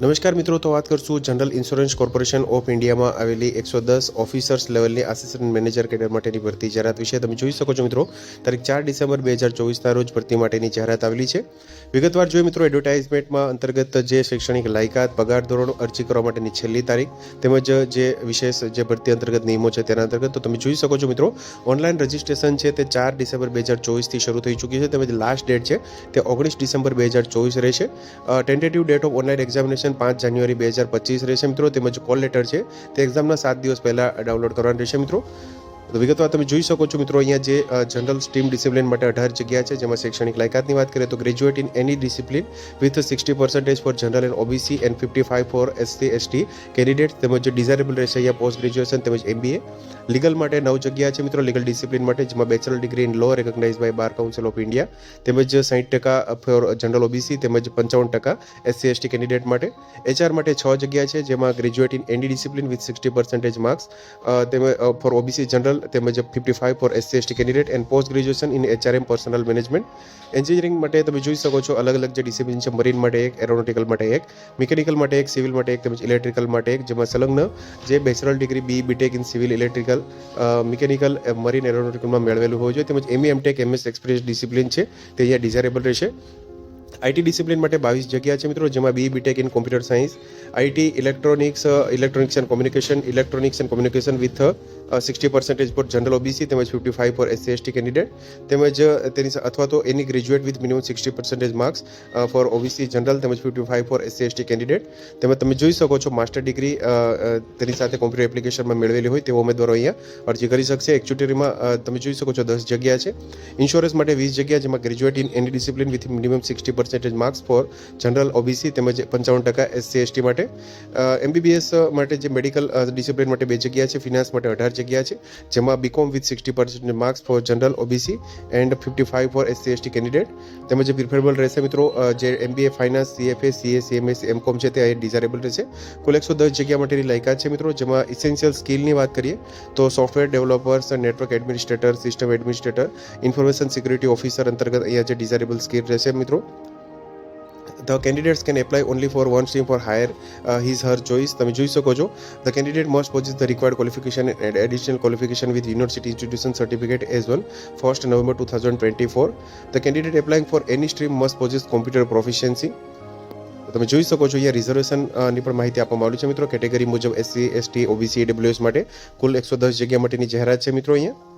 નમસ્કાર મિત્રો, તો વાત કરશું જનરલ ઇન્સ્યોરન્સ કોર્પોરેશન ઓફ ઇન્ડિયામાં આવેલી એકસો દસ ઓફિસર્સ લેવલની આસિસ્ટન્ટ મેનેજર કેડર માટેની ભરતી જાહેરાત વિશે તમે જોઈ શકો છો મિત્રો. તારીખ ચાર ડિસેમ્બર બે હજાર ચોવીસના રોજ ભરતી માટેની જાહેરાત આવેલી છે. વિગતવાર જોઈએ મિત્રો એડવર્ટાઇઝમેન્ટમાં અંતર્ગત જે શૈક્ષણિક લાયકાત, પગાર ધોરણો અરજી કરવા માટેની છેલ્લી તારીખ તેમજ જે વિશેષ જે ભરતી અંતર્ગત નિયમો છે તેના અંતર્ગત, તો તમે જોઈ શકો છો મિત્રો ઓનલાઈન રજિસ્ટ્રેશન છે તે ચાર ડિસેમ્બર બે હજાર ચોવીસથી શરૂ થઈ ચૂકી છે. તેમજ લાસ્ટ ડેટ છે તે ઓગણીસ ડિસેમ્બર બે હજાર ચોવીસ રહેશે. Tentative date of online examination પાંચ જાન્યુઆરી બે હજાર પચીસ રહેશે મિત્રો. તેમજ કોલ લેટર છે. તે એક્ઝામના સાત દિવસ પહેલાં ડાઉનલોડ કરવાનું રહેશે મિત્રો. તો વિગતવાર તમે જોઈ શકો છો મિત્રો, અહીંયા જે જનરલ સ્ટ્રીમ ડિસિપ્લિન માટે અઢાર જગ્યા છે, જેમાં શૈક્ષણિક લાયકાતની વાત કરીએ તો graduate in any discipline with sixty percentage for general and OBC and fifty five for SC, ST candidate તેમજ ડિઝાયરેબલ રહેશે અહીંયા પોસ્ટ ગ્રેજ્યુએશન તેમજ એમબીએ. લીગલ માટે નવ જગ્યા છે મિત્રો, લીગલ ડિસિપ્લિન માટે, જેમાં bachelor degree in law recognised by bar council of India તેમજ સાઠ ટકા ફોર જનરલ ઓબીસી તેમજ પંચાવન ટકા એસસી, એસટી કેન્ડિડેટ માટે. એચઆર માટે છ જગ્યા છે, જેમાં graduate in any discipline with sixty percentage marks તેમજ ફોર ઓબીસી જનરલ તેમજ fifty five for SC ST candidate and post graduation in HRM personnel management engineering માટે તમે જોઈ શકો છો અલગ અલગ જે ડિસિપ્લિન છે મરીન માટે એક એરોનોટિકલ માટે એક મિકેનિકલ માટે એક સિવિલ માટે એક તેમજ ઇલેક્ટ્રિકલ માટે એક, જેમાં સંલગ્ન જે bachelor degree B BTech in civil electrical mechanical marine એરોનોટિકલમાં મેળવેલું હોવું જોઈએ તેમજ ME MTech MS express discipline છે, તે અહીંયા ડિઝાયરેબલ રહેશે. આઈટી ડિસિપ્લિન માટે બાવીસ જગ્યા છે મિત્રો, જેમાં B BTech in computer science IT electronics electronics and communication electronics and communication with sixty percentage for general OBC તેમજ fifty five for SC ST candidate તેમજ તેની અથવા તો any graduate with minimum sixty percentage marks for OBC general તેમજ fifty five for SC ST candidate તેમજ તમે જોઈ શકો છો માસ્ટર ડિગ્રી તેની સાથે કોમ્પ્યુટર એપ્લિકેશનમાં મેળવેલી હોય તેવો ઉમેદવારો અહીંયા અરજી કરી શકશે. એક્ચ્યુટરીમાં તમે જોઈ શકો છો દસ જગ્યા છે. ઇન્સ્યોરન્સ માટે વીસ જગ્યા જેમાં graduate in any discipline with minimum sixty percentage marks for general OBC તેમજ પંચાવન ટકા એસસી એસટી માટે. એમબીબીએસ માટે જે મેડિકલ ડિસિપ્લિન માટે બે જગ્યા છે ફિનાન્સ માટે અઢાર જગ્યા છે જેમાં BCom with sixty percent marks for general OBC and fifty five for SC ST candidate તેમજ પ્રિફરેબલ રહેશે મિત્રો અ, જે MBA finance CFA CA CMS MCom છે તે ડિઝાયરેબલ રહેશે. કુલ એકસો દસ જગ્યા માટેની લાયકાત છે મિત્રો જેમાં ઇસેન્શિયલ સ્કિલની વાત કરીએ તો software developers network administrator system administrator information security officer અંતર્ગત અહીંયા જે ડિઝાયરેબલ સ્કિલ રહેશે મિત્રો. Candidates can apply only for one stream for higher uh, his her choice તમે જોઈ શકો છો the candidate must possess the required qualification and additional qualification with university institution certificate as well first november 2024 the candidate applying for any stream must possess computer proficiency તો તમે જોઈ શકો છો અહીંયા રિઝર્વેશનની પણ માહિતી આપવામાં આવી છે મિત્રો કેટેગરી મુજબ એસસી એસટી ઓબીસી ડબ્લ્યુએસ માટે કુલ એકસો દસ જગ્યા માટેની જાહેરાત છે મિત્રો અહીંયા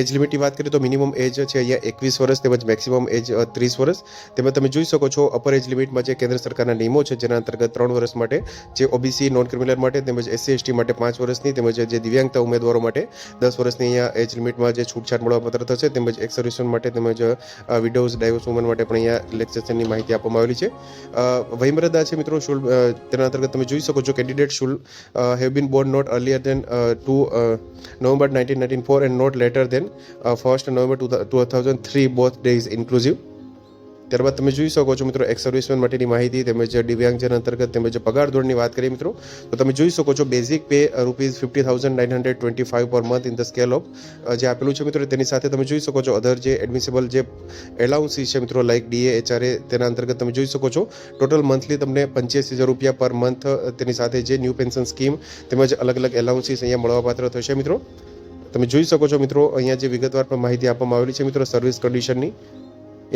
એજ લિમિટની વાત કરીએ તો મિનિમમ એજ છે અહીંયા એકવીસ વર્ષ તેમજ મેક્સિમમ એજ ત્રીસ વર્ષ. તેમજ તમે જોઈ શકો છો અપર એજ લિમિટમાં જે કેન્દ્ર સરકારના નિયમો છે જેના અંતર્ગત ત્રણ વર્ષ માટે જે ઓબીસી નોન ક્રિમિનલ માટે તેમજ એસસી એસટી માટે પાંચ વર્ષની તેમજ જે દિવ્યાંગતા ઉમેદવારો માટે દસ વર્ષની અહીંયા એજ લિમિટમાં જે છૂટછાટ મળવાપાત્ર થશે તેમજ એક્સ માટે તેમજ વિડોઝ ડાયવર્સ વુમન માટે પણ અહીંયા રિલેક્સેશનની માહિતી આપવામાં આવેલી છે. વયમર્યાદા છે મિત્રો શુલ તેના અંતર્ગત તમે જોઈ શકો છો candidate should have been born not earlier than two November 1994 and not later than uh, 1st November 2003, both days inclusive. ત્યારબાદ તમે જોઈ શકો છો મિત્રો એક્સ સર્વિસમેન માટેની માહિતી તેમજ દિવ્યાંગજન અંતર્ગત તેમજ પગાર ધોરણની વાત કરીએ મિત્રો, તો તમે જોઈ શકો છો basic pay rupees fifty thousand nine hundred twenty five per month in the scale of જે આપેલું છે મિત્રો, તેની સાથે તમે જોઈ શકો છો અધર જે એડમિસિબલ જે એલાઉન્સીસ છે મિત્રો લાઇક ડીએ એચઆરએ તેના અંતર્ગત તમે જોઈ શકો છો ટોટલ મંથલી તમને પંચ્યાસી હજાર રૂપિયા પર મંથ તેની સાથે જે ન્યૂ પેન્શન સ્કીમ તેમજ અલગ અલગ એલાઉન્સીસ અહીંયા મળવાપાત્ર થશે મિત્રો. તમે જોઈ શકો છો મિત્રો, અહીંયા જે વિગતવાર પણ માહિતી આપવામાં આવેલી છે મિત્રો સર્વિસ કન્ડિશનની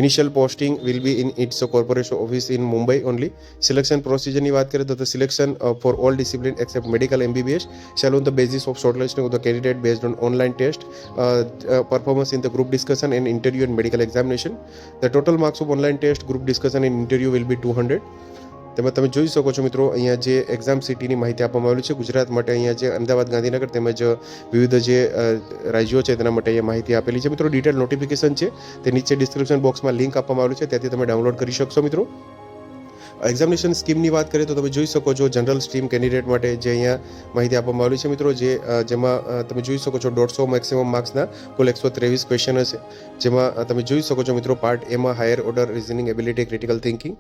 initial posting will be in its corporation office in Mumbai only selection પ્રોસિજરની વાત કરીએ તો the selection for all discipline except medical MBBS shall on the basis of shortlisting of the candidate based on online test, uh, uh, performance in the group discussion and interview and medical examination. The total marks of online test, group discussion and interview will be 200. તેમાં તમે જોઈ શકો છો મિત્રો, અહીંયા જે exam સિટીની માહિતી આપવામાં આવેલી છે, ગુજરાત માટે અહીંયા જે અમદાવાદ, ગાંધીનગર તેમજ વિવિધ જે રાજ્યો છે તેના માટે અહીંયા માહિતી આપેલી છે. મિત્રો ડિટેલ નોટિફિકેશન છે, તે નીચે ડિસ્ક્રિપ્શન બોક્સમાં લિંક આપવામાં આવેલું છે, ત્યાંથી તમે ડાઉનલોડ કરી શકશો મિત્રો. એક્ઝામિનેશન સ્કીમની વાત કરીએ તો તમે જોઈ શકો છો જનરલ સ્ટ્રીમ કેન્ડિડેટ માટે જે અહીંયા માહિતી આપવામાં આવી છે મિત્રો, જે જેમાં તમે જોઈ શકો છો દોઢસો મેક્સિમમ માર્ક્સના કુલ એકસો ત્રેવીસ ક્વેશ્ચન હશે. જેમાં તમે જોઈ શકો છો મિત્રો પાર્ટ એમાં higher order reasoning ability critical thinking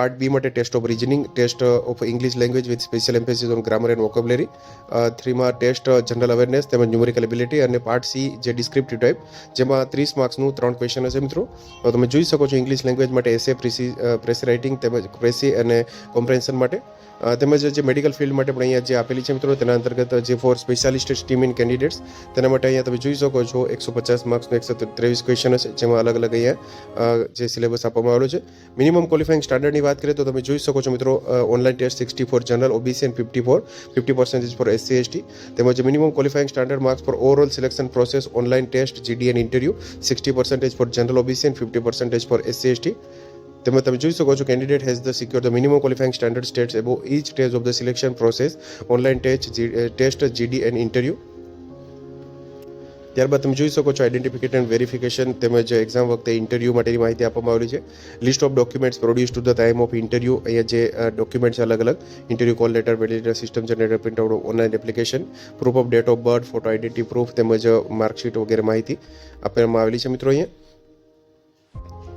part B માટે test of reasoning test of English language with special emphasis on grammar and vocabulary થ્રીમાં test general awareness તેમજ ન્યુમેરિકલ એબિલિટી અને પાર્ટ સી જે ડિસ્ક્રિપ્ટિવ ટાઈપ જેમાં ત્રીસ માર્ક્સનું ત્રણ question હશે મિત્રો. તમે જોઈ શકો છો ઇંગ્લિશ લેંગ્વેજ માટે એસે પ્રેસી પ્રેસી રાઇટિંગ તેમજ પ્રેસી અને કોમ્પ્રેન્શન માટે. તેમજ જે મેડિકલ ફિલ્ડ માટે પણ અહીંયા જે આપેલી છે મિત્રો, તેના અંતર્ગત જે for specialist stream in candidates તેના માટે અહીંયા તમે જોઈ શકો છો એકસો પચાસ માર્ક્સનું એકસો ત્રેવીસ ક્વેશ્ચન હશે, જેમાં અલગ અલગ અહીંયા જે સિલેબસ આપવામાં આવેલો છે. મિનિમમ ક્વોલિફાઇંગ સ્ટાન્ડર્ડની વાત કરીએ તો તમે જોઈ શકો છો મિત્રો online test sixty for general OBC and fifty for fifty percentage for SC ST તેમજ minimum qualifying standard marks for overall selection process online test GD and interview sixty percentage for general OBC and fifty percentage for SC ST તેમાં તમે જોઈ શકો છો candidate has the secure the minimum qualifying standard states above each stage of the selection process online test test GD and interview ત્યારબાદ તમે જોઈ શકો છો આઇડેન્ટિફિકેટ એન્ડ વેરિફિકેશન તેમજ એક્ઝામ વખતે ઇન્ટરવ્યૂ માટેની માહિતી આપવામાં આવેલી છે. List of documents produce to the time of interview અહીંયા જે ડોક્યુમેન્ટ્સ અલગ અલગ interview call letter validator system generator print out online application proof of date of birth photo identity proof તેમજ માર્કશીટ વગેરે માહિતી આપવામાં આવેલી છે મિત્રો અહીંયા.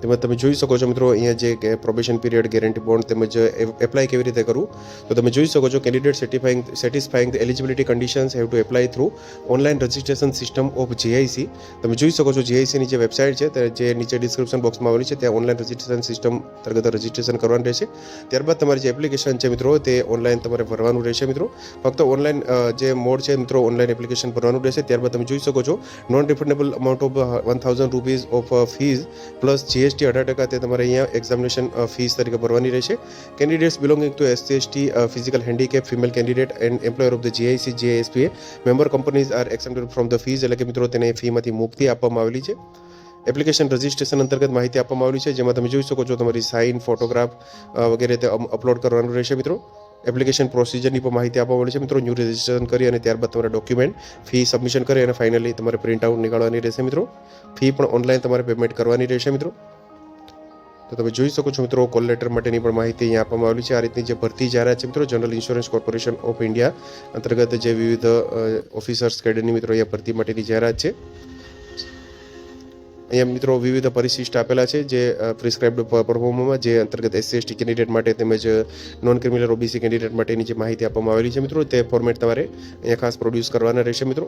તેમજ તમે જોઈ શકો છો મિત્રો, અહીંયા જે પ્રોબેશન પીરિયડ ગેરંટી બોન્ડ તેમજ એપ્લાય કેવી રીતે કરવું? તો તમે જોઈ શકો છો candidate satisfying satisfying eligibility conditions have to apply through online registration system of GIC તમે જોઈ શકો છો જીઆઈસીની જે વેબસાઇટ છે જે નીચે ડિસ્ક્રિપ્શન બોક્સમાં આવેલી છે, ત્યાં ઓનલાઈન રજિસ્ટ્રેશન સિસ્ટમ અંતર્ગત રજિસ્ટ્રેશન કરવાનું રહેશે. ત્યારબાદ તમારી જે એપ્લિકેશન છે મિત્રો, તે ઓનલાઈન તમારે ભરવાનું રહેશે મિત્રો. ફક્ત ઓનલાઈન જે મોડ છે મિત્રો ઓનલાઈન એપ્લિકેશન ભરવાનું રહેશે. ત્યારબાદ તમે જોઈ શકો છો non refundable amount of one thousand rupees of fees plus GST અઢાર ટકા તે તમારે અહીંયા એક્ઝામિનેશન ફીસ તરીકે ભરવાની રહેશે. Candidates belonging to SC ST physical handicap female candidate and employer of the GIC GISPA member companies are exempted from the fees એટલે કે મિત્રો તેને ફીમાંથી મુક્તિ આપવામાં આવેલી છે. એપ્લિકેશન રજિસ્ટ્રેશન અંતર્ગત માહિતી આપવામાં આવેલી છે, જેમાં તમે જોઈ શકો છો તમારી સાઇન ફોટોગ્રાફ વગેરે તે અપલોડ કરવાનું રહેશે મિત્રો. એપ્લિકેશન પ્રોસિજરની પણ માહિતી આપવામાં આવેલી છે મિત્રો. ન્યૂ રજિસ્ટ્રેશન કરી અને ત્યારબાદ તમારા ડોક્યુમેન્ટ ફી સબમિશન કરી અને ફાઇનલી તમારે પ્રિન્ટ આઉટ નીકાળવાની રહેશે મિત્રો. ફી પણ ઓનલાઈન તમારે પેમેન્ટ કરવાની રહેશે મિત્રો. તો તમે જોઈ શકો છો મિત્રો, કોલ લેટર માટેની પણ માહિતી અહીંયા આપવામાં આવેલી છે. આ રીતની જે ભરતી જાહેરાત છે મિત્રો general insurance corporation of India અંતર્ગત જે વિવિધ ઓફિસર્સ કેડરની મિત્રો અહીંયા ભરતી માટેની જાહેરાત છે. અહીંયા મિત્રો વિવિધ પરિશિષ્ટ આપેલા છે જે પ્રિસ્ક્રાઇબ્ડ પરફોર્મમાં જે અંતર્ગત એસસી એસટી કેન્ડિડેટ માટે તેમજ નોન ક્રિમિનલ ઓબીસી કેન્ડિડેટ માટેની જે માહિતી આપવામાં આવેલી છે મિત્રો, તે ફોર્મેટ તમારે અહીંયા ખાસ પ્રોડ્યુસ કરવાના રહેશે મિત્રો.